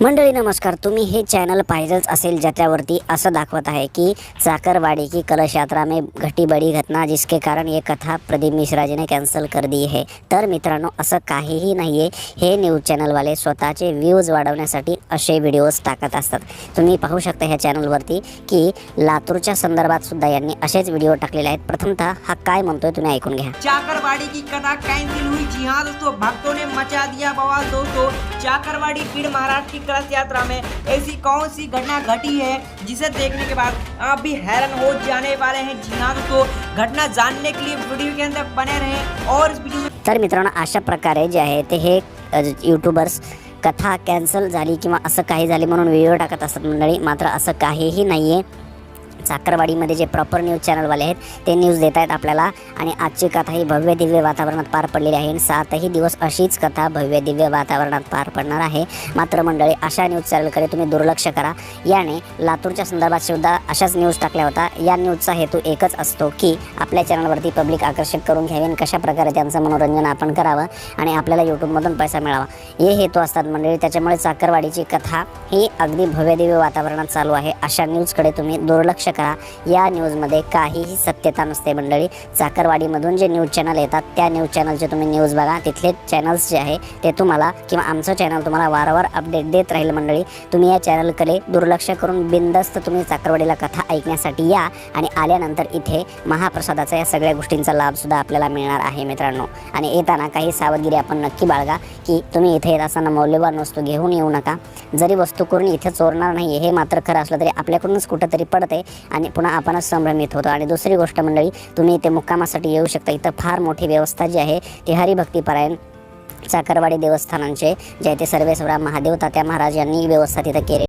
मंडळी नमस्कार. तुम्ही हे चॅनल पाहिलंच असेल ज्याच्यावरती असं दाखवत आहे की चाकरवाड़ी की कलश यात्रा में घटी बडी घटना जिसके कारण ये कथा प्रदीप मिश्रा कॅन्सल कर दी आहे. तर मित्रांनो असं काहीही नाही आहे हे न्यूज चॅनलवाले स्वतःचे व्ह्यूज वाढवण्यासाठी असे व्हिडिओज टाकत असतात. तुम्ही पाहू शकता ह्या चॅनलवरती की लातूरच्या संदर्भात सुद्धा यांनी असेच व्हिडिओ टाकलेले आहेत. प्रथमतः हा काय म्हणतोय तुम्ही ऐकून घ्या. चाकरवाड़ी की कथा कैंसिल हुई जी हाँ दोस्तों भक्तों ने मचा दिया बवाल दोस्तों चाकरवाड़ी भीड़ महाराष्ट्र कलश यात्रा में ऐसी कौन सी घटना घटी है, जिसे देखने के बाद आप भी हैरान हो जाने वाले हैं। जी हाँ दोस्तों, घटना जानने के लिए वीडियो के अंदर बने रहे और इस वीडियो तर मित्रांनो अशा प्रकारे जे आहे, ते हे यूट्यूबर्स कथा कैंसल झाली किंवा असं टाकत मंडळी. मात्र असं काहीही नाही आहे चाकरवाडीमध्ये जे प्रॉपर न्यूज चॅनलवाले आहेत ते न्यूज देत आहेत आपल्याला. आणि आजची कथा ही भव्य दिव्य वातावरणात पार पडलेली आहे. आणि सातही दिवस अशीच कथा भव्य दिव्य वातावरणात पार पडणार आहे. मात्र मंडळी अशा न्यूज चॅनलकडे तुम्ही दुर्लक्ष करा. याने लातूरच्या संदर्भात सुद्धा अशाच न्यूज टाकल्या होता या न्यूजचा हेतू एकच असतो की आपल्या चॅनलवरती पब्लिक आकर्षित करून घ्यावे आणि कशा प्रकारे त्यांचं मनोरंजन आपण करावं आणि आपल्याला यूट्यूबमधून पैसा मिळावा. हे हेतू असतात मंडळी. त्याच्यामुळे चाकरवाडीची कथा ही अगदी भव्य दिव्य वातावरणात चालू आहे. अशा न्यूजकडे तुम्ही दुर्लक्ष करा. या न्यूजमध्ये काहीही सत्यता नसते मंडळी. चाकरवाडीमधून जे न्यूज चॅनल येतात त्या न्यूज चॅनलचे तुम्ही न्यूज बघा. तिथले चॅनल्स जे आहे ते तुम्हाला किंवा आमचं चॅनल तुम्हाला वारंवार अपडेट देत राहील मंडळी. तुम्ही या चॅनलकडे दुर्लक्ष करून बिंदस्त तुम्ही चाकरवाडीला कथा ऐकण्यासाठी या आणि आल्यानंतर इथे महाप्रसादाचा या सगळ्या गोष्टींचा लाभसुद्धा आपल्याला मिळणार आहे मित्रांनो. आणि येताना काही सावधगिरी आपण नक्की बाळगा की तुम्ही इथे येत असताना मौल्यवान वस्तू घेऊन येऊ नका. जरी वस्तू करून इथे चोरणार नाही हे मात्र खरं असलं तरी आपल्याकडूनच कुठंतरी पडते आणि पुन्हा आपणच संभ्रमित होतो. आणि दुसरी गोष्ट मंडळी तुम्ही इथे मुक्कामासाठी येऊ शकता. इथं फार मोठी व्यवस्था जी आहे ती हरिभक्तीपरायण चाकरवाडी देवस्थानांचे जे ते सर्वेश्वरा महादेव तात्या महाराज यांनी व्यवस्था तिथं केली